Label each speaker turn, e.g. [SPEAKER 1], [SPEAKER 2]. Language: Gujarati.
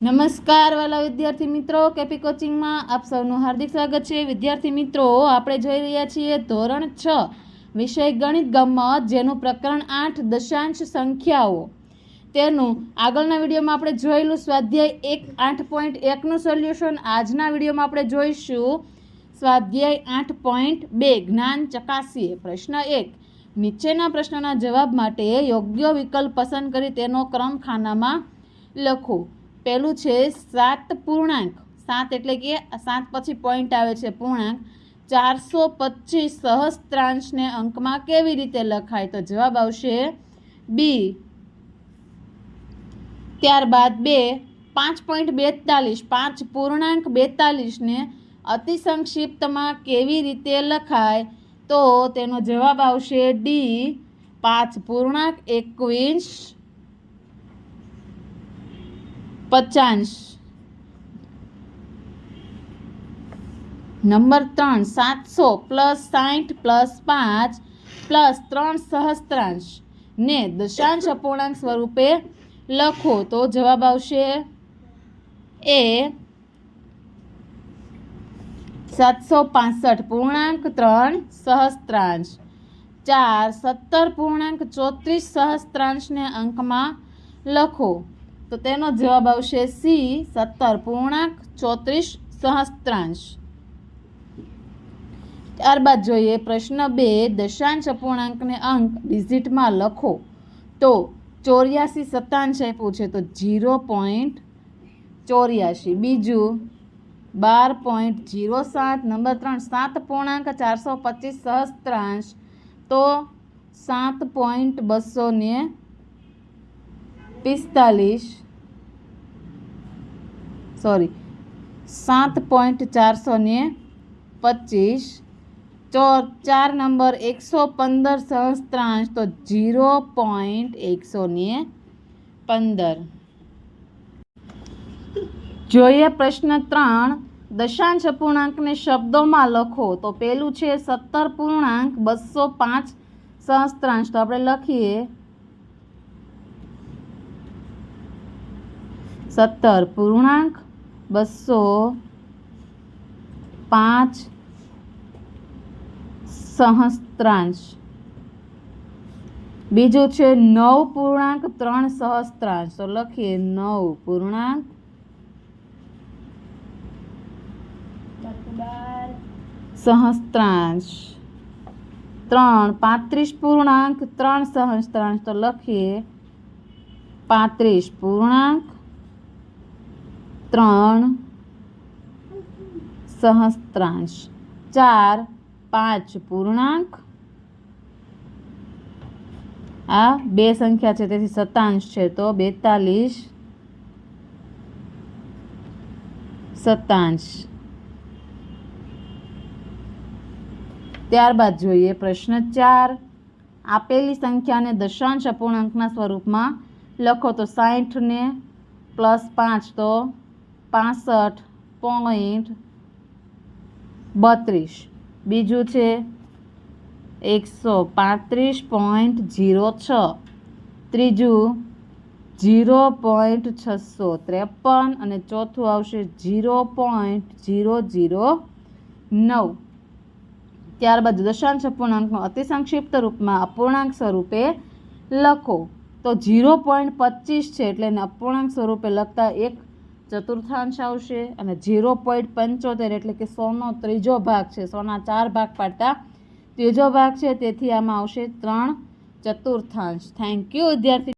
[SPEAKER 1] નમસ્કાર વાલા વિદ્યાર્થી મિત્રો, કેપી કોચિંગમાં આપ સૌનું હાર્દિક સ્વાગત છે. વિદ્યાર્થી મિત્રો, આપણે જોઈ રહ્યા છીએ ધોરણ છ, વિષય ગણિત ગમત, જેનું પ્રકરણ આઠ, દશાંશ સંખ્યાઓ. તેનું આગળના વિડીયોમાં આપણે જોયેલું સ્વાધ્યાય એક, આઠ પોઈન્ટ એકનું સોલ્યુશન. આજના વિડીયોમાં આપણે જોઈશું સ્વાધ્યાય આઠ પોઈન્ટ બે, જ્ઞાન ચકાસીએ. પ્રશ્ન એક, નીચેના પ્રશ્નના જવાબ માટે યોગ્ય વિકલ્પ પસંદ કરી તેનો ક્રમ ખાનામાં લખો. પહેલું છે સાત પૂર્ણાંક. સાત એટલે કે સાત પછી પોઈન્ટ આવે છે પૂર્ણાંક. ચારસો પચીસ સહસ્ત્રાંશને અંકમાં કેવી રીતે લખાય? તો જવાબ આવશે બી ત્યારબાદ બે, પાંચ પોઈન્ટ બેતાલીસ. પાંચ પૂર્ણાંક બેતાલીસને અતિ સંક્ષિપ્તમાં કેવી રીતે લખાય? તો તેનો જવાબ આવશે ડી પાંચ પૂર્ણાંક એકવીસ પચાસ નંબર ત્રણ, સાતસો પ્લસ સાઠ પ્લસ પાંચ પ્લસ ત્રણ સહસ્ત્રાંશ. ને દશાંશ અપૂર્ણાંક સ્વરૂપે લખો તો જવાબ આવશે એ સાતસો પાસઠ પૂર્ણાંક ત્રણ સહસ્ત્રાંશ. ચાર, સત્તર પૂર્ણાંક ચોત્રીસ સહસ્ત્રાંશને અંકમાં લખો. તો તેનો જવાબ આવશે સી, સત્તર પૂર્ણાંક, ચોત્રીસ સહસ્ત્રાંશ. ત્યારબાદ જોઈએ પ્રશ્ન બે, દશાંશ અપૂર્ણાંકને અંક ડિઝિટમાં લખો. તો ચોર્યાસી સત્તાંશ આપ્યું છે, તો જીરો પોઈન્ટ ચોર્યાસી. બીજું, બાર પોઈન્ટ જીરો સાત, નંબર ત્રણ, સાત પૂર્ણાંક, ચારસો પચીસ સહસ્ત્રાંશ. તો સાત પોઈન્ટ બસો ને પિસ્તાલીસ સોરી સાત પોઈન્ટ ચારસો ને પચીસ, ચોર, ચાર નંબર એકસો પંદર સહસ્ત્રાંશ, તો જીરો પોઈન્ટ એકસો ને પંદર. જોઈએ પ્રશ્ન ત્રણ, દશાંશ અપૂર્ણાંકને શબ્દોમાં લખો, તો પેલું છે સત્તર પૂર્ણાંક બસો પાંચ સહસ્ત્રાંશ, તો આપણે લખીએ સત્તર. પૂર્ણાંક બસો પાંચ સહસ્ત્રાંશ. બીજું છે નવ પૂર્ણાંક ત્રણ સહસ્ત્રાંશ. તો લખીએ નવ પૂર્ણાંક. સહસ્ત્રાંશ. ત્રણ પાંત્રીસ પૂર્ણાંક, ત્રણ સહસ્ત્રાંશ. તો લખીએ પાંત્રીસ પૂર્ણાંક. ત્રણ સહસ્ત્રાંશ. ચાર પાંચ પૂર્ણાંક. આ બે સંખ્યા છે, તેથી સતાંશ છે, તો બેતાલીસ સતાંશ ત્યારબાદ જોઈએ પ્રશ્ન ચાર. આપેલી સંખ્યાને દશાંશ અપૂર્ણાંકના સ્વરૂપમાં લખો તો સાઠને પ્લસ પાંચ તો પાસઠ પોઈન્ટ બત્રીસ. બીજું છે એકસો પાંત્રીસ પોઈન્ટ જીરો છ. ત્રીજું જીરો પોઈન્ટ છસો ત્રેપન અને ચોથું આવશે જીરો પોઈન્ટ જીરો જીરો નવ. ત્યારબાદ દશાંશ અપૂર્ણાંકનું અતિ સંક્ષિપ્ત રૂપમાં અપૂર્ણાંક સ્વરૂપે લખો. તો જીરો પોઈન્ટ પચીસ છે એટલે એને અપૂર્ણાંક સ્વરૂપે લખતા એક ચતુર્થાંશ આવશે અને ઝીરો પોઈન્ટ પંચોતેર એટલે કે સોનો ત્રીજો ભાગ છે, સોના ચાર ભાગ પાડતા. ત્રીજો ભાગ છે, તેથી આમાં આવશે ત્રણ ચતુર્થાંશ. થેન્ક યુ વિદ્યાર્થી